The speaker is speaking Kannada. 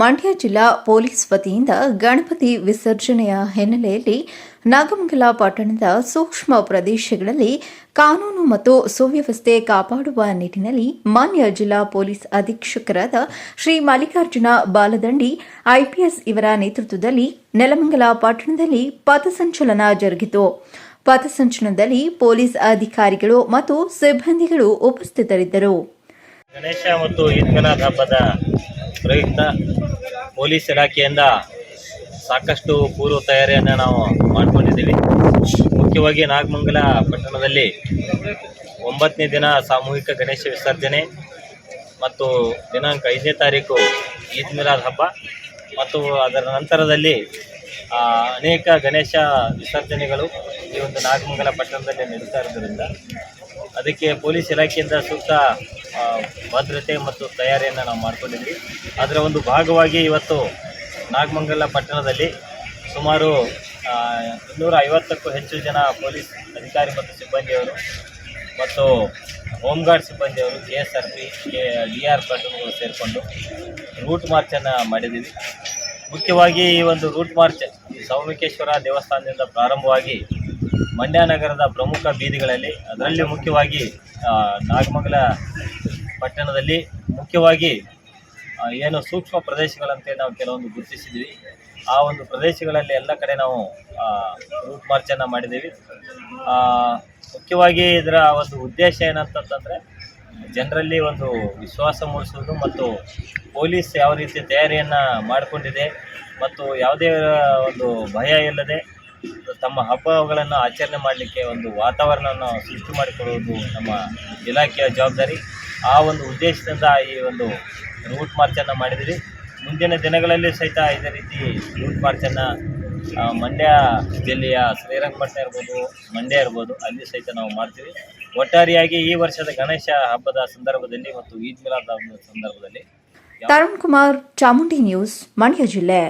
ಮಂಡ್ಯ ಜಿಲ್ಲಾ ಪೊಲೀಸ್ ವತಿಯಿಂದ ಗಣಪತಿ ವಿಸರ್ಜನೆಯ ಹಿನ್ನೆಲೆಯಲ್ಲಿ ನಾಗಮಂಗಲ ಪಟ್ಟಣದ ಸೂಕ್ಷ್ಮ ಪ್ರದೇಶಗಳಲ್ಲಿ ಕಾನೂನು ಮತ್ತು ಸುವ್ಯವಸ್ಥೆ ಕಾಪಾಡುವ ನಿಟ್ಟಿನಲ್ಲಿ ಮಾನ್ಯ ಜಿಲ್ಲಾ ಪೊಲೀಸ್ ಅಧೀಕ್ಷಕರಾದ ಶ್ರೀ ಮಲ್ಲಿಕಾರ್ಜುನ ಬಾಲದಂಡಿ, ಐಪಿಎಸ್ ಇವರ ನೇತೃತ್ವದಲ್ಲಿ ನೆಲಮಂಗಲ ಪಟ್ಟಣದಲ್ಲಿ ಪಥಸಂಚಲನ ಜರುಗಿತು. ಪಥಸಂಚಲನದಲ್ಲಿ ಪೊಲೀಸ್ ಅಧಿಕಾರಿಗಳು ಮತ್ತು ಸಿಬ್ಬಂದಿಗಳು ಉಪಸ್ಥಿತರಿದ್ದರು. ಗಣೇಶ ಮತ್ತು ಹಬ್ಬದ ಪ್ರಯುಕ್ತ ಪೊಲೀಸ್ ಇಲಾಖೆಯಿಂದ ಸಾಕಷ್ಟು ಪೂರ್ವ ತಯಾರಿಯನ್ನು ನಾವು ಮಾಡ್ಕೊಂಡಿದ್ದೀವಿ. ಮುಖ್ಯವಾಗಿ ನಾಗಮಂಗಲ ಪಟ್ಟಣದಲ್ಲಿ ಒಂಬತ್ತನೇ ದಿನ ಸಾಮೂಹಿಕ ಗಣೇಶ ವಿಸರ್ಜನೆ ಮತ್ತು ದಿನಾಂಕ ಐದನೇ ತಾರೀಕು ಈದ್ ಮಿಲಾದ್ ಹಬ್ಬ ಮತ್ತು ಅದರ ನಂತರದಲ್ಲಿ ಅನೇಕ ಗಣೇಶ ವಿಸರ್ಜನೆಗಳು ಈ ಒಂದು ನಾಗಮಂಗಲ ಪಟ್ಟಣದಲ್ಲಿ ನಡೀತಾ ಇರೋದ್ರಿಂದ ಅದಕ್ಕೆ ಪೊಲೀಸ್ ಇಲಾಖೆಯಿಂದ ಸೂಕ್ತ ಭದ್ರತೆ ಮತ್ತು ತಯಾರಿಯನ್ನು ನಾವು ಮಾಡಿಕೊಂಡಿದ್ವಿ. ಅದರ ಒಂದು ಭಾಗವಾಗಿ ಇವತ್ತು ನಾಗಮಂಗಲ ಪಟ್ಟಣದಲ್ಲಿ ಸುಮಾರು ಇನ್ನೂರ ಐವತ್ತಕ್ಕೂ ಹೆಚ್ಚು ಜನ ಪೊಲೀಸ್ ಅಧಿಕಾರಿ ಮತ್ತು ಸಿಬ್ಬಂದಿಯವರು ಮತ್ತು home guard ಸಿಬ್ಬಂದಿಯವರು K S R P K, D R ಪ್ಲಾಟೂನ್ಗಳು ಸೇರಿಕೊಂಡು ರೂಟ್ ಮಾರ್ಚನ್ನು ಮಾಡಿದ್ದೀವಿ. ಮುಖ್ಯವಾಗಿ ಈ ಒಂದು ರೂಟ್ ಮಾರ್ಚ್ ಸೌಮಿಕೇಶ್ವರ ದೇವಸ್ಥಾನದಿಂದ ಪ್ರಾರಂಭವಾಗಿ ಮಂಡ್ಯ ನಗರದ ಪ್ರಮುಖ ಬೀದಿಗಳಲ್ಲಿ, ಅದರಲ್ಲಿ ಮುಖ್ಯವಾಗಿ ನಾಗಮಂಗಲ ಪಟ್ಟಣದಲ್ಲಿ ಮುಖ್ಯವಾಗಿ ಏನು ಸೂಕ್ಷ್ಮ ಪ್ರದೇಶಗಳಂತೆ ನಾವು ಕೆಲವೊಂದು ಗುರುತಿಸಿದ್ವಿ ಆ ಒಂದು ಪ್ರದೇಶಗಳಲ್ಲಿ ಎಲ್ಲ ಕಡೆ ನಾವು ರೂಟ್ ಮಾರ್ಚನ್ನು ಮಾಡಿದ್ದೀವಿ. ಮುಖ್ಯವಾಗಿ ಇದರ ಒಂದು ಉದ್ದೇಶ ಏನಂತಂತಂದರೆ, ಜನರಲ್ಲಿ ಒಂದು ವಿಶ್ವಾಸ ಮೂಡಿಸುವುದು ಮತ್ತು ಪೊಲೀಸ್ ಯಾವ ರೀತಿ ತಯಾರಿಯನ್ನು ಮಾಡಿಕೊಂಡಿದೆ ಮತ್ತು ಯಾವುದೇ ಒಂದು ಭಯ ಇಲ್ಲದೆ ತಮ್ಮ ಹಬ್ಬಗಳನ್ನು ಆಚರಣೆ ಮಾಡಲಿಕ್ಕೆ ಒಂದು ವಾತಾವರಣವನ್ನು ಸೃಷ್ಟಿ ಮಾಡಿಕೊಡುವುದು ನಮ್ಮ ಇಲಾಖೆಯ ಜವಾಬ್ದಾರಿ. ಆ ಒಂದು ಉದ್ದೇಶದಿಂದ ಈ ಒಂದು ರೂಟ್ ಮಾರ್ಚನ್ನು ಮಾಡಿದಿರಿ. ಮುಂದಿನ ದಿನಗಳಲ್ಲಿ ಸಹಿತ ಇದೇ ರೀತಿ ರೂಟ್ ಮಾರ್ಚನ್ನು ಮಂಡ್ಯ ಜಿಲ್ಲೆಯ ಶ್ರೀರಂಗಪಟ್ಟಣ ಇರ್ಬೋದು, ಮಂಡ್ಯ ಇರ್ಬೋದು, ಅಲ್ಲಿ ಸಹಿತ ನಾವು ಮಾಡ್ತೀವಿ. ಒಟ್ಟಾರೆಯಾಗಿ ಈ ವರ್ಷದ ಗಣೇಶ ಹಬ್ಬದ ಸಂದರ್ಭದಲ್ಲಿ ಮತ್ತು ಈದ್ ಮಿಲಾದ್ ಸಂದರ್ಭದಲ್ಲಿ ತರುಣ್ ಕುಮಾರ್ ಚಾಮುಂಡಿ ನ್ಯೂಸ್, ಮಂಡ್ಯ ಜಿಲ್ಲೆ.